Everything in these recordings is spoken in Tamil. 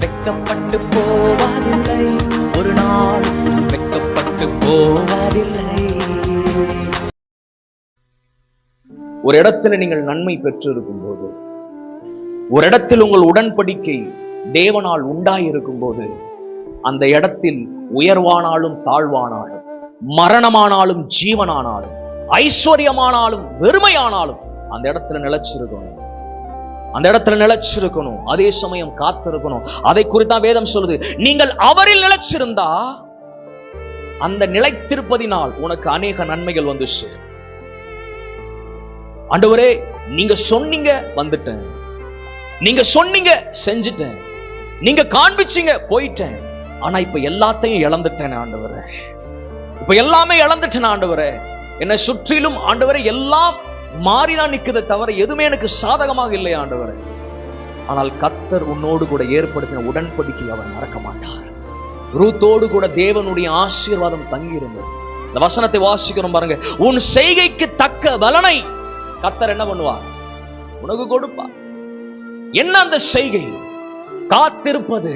வெக்கப்பட்டு போவதில்லை. ஒரு நாள் வெக்கப்பட்டு போவதில்லை. ஒரு இடத்துல நீங்கள் நன்மை பெற்றிருக்கும் போது ஒரு இடத்தில் உங்கள் உடன்படிக்கை தேவனால் உண்டாயிருக்கும் போது அந்த இடத்தில் உயர்வானாலும் தாழ்வானாலும் மரணமானாலும் ஜீவனானாலும் ஐஸ்வர்யமானாலும் வெறுமையானாலும் அந்த இடத்துல நிலைச்சிருக்கணும். அந்த இடத்துல நிலைச்சிருக்கணும். அதே சமயம் காத்திருக்கணும். அதை குறித்தான் வேதம் சொல்லுது நீங்கள் அவரில் நிலைச்சிருந்தா அந்த நிலைத்திருப்பதினால் உனக்கு அநேக நன்மைகள் வந்து சேரும் ஆண்டவரே நீங்க சொன்னீங்க வந்துட்டேன். நீங்க சொன்னீங்க செஞ்சுட்டேன். நீங்க காண்பிச்சீங்க போயிட்டேன். ஆனா இப்ப எல்லாத்தையும் இழந்துட்டேன் ஆண்டவரே. இப்ப எல்லாமே இழந்துட்டேன் ஆண்டவரே. என்னை சுற்றிலும் ஆண்டவரே எல்லாம் மாறிதான் நிற்கிறத தவிர எதுவுமே எனக்கு சாதகமாக இல்லை ஆண்டவர். ஆனால் கத்தர் உன்னோடு கூட ஏற்படுத்தின உடன்படிக்கை அவர் மறக்க மாட்டார். ரூத்தோடு கூட தேவனுடைய ஆசீர்வாதம் தங்கியிருந்தது இந்த வசனத்தை வாசிக்கிறோம் பாருங்க. உன் செய்கைக்கு தக்க பலனை கத்தர் என்ன பண்ணுவார்? உனக்கு கொடுப்பார். என்ன அந்த செய்கை? காத்திருப்பது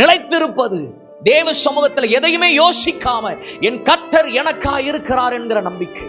நிலைத்திருப்பது தேவ சமூகத்துல எதையுமே யோசிக்காம என் கத்தர் எனக்கா இருக்கிறார் என்கிற நம்பிக்கை.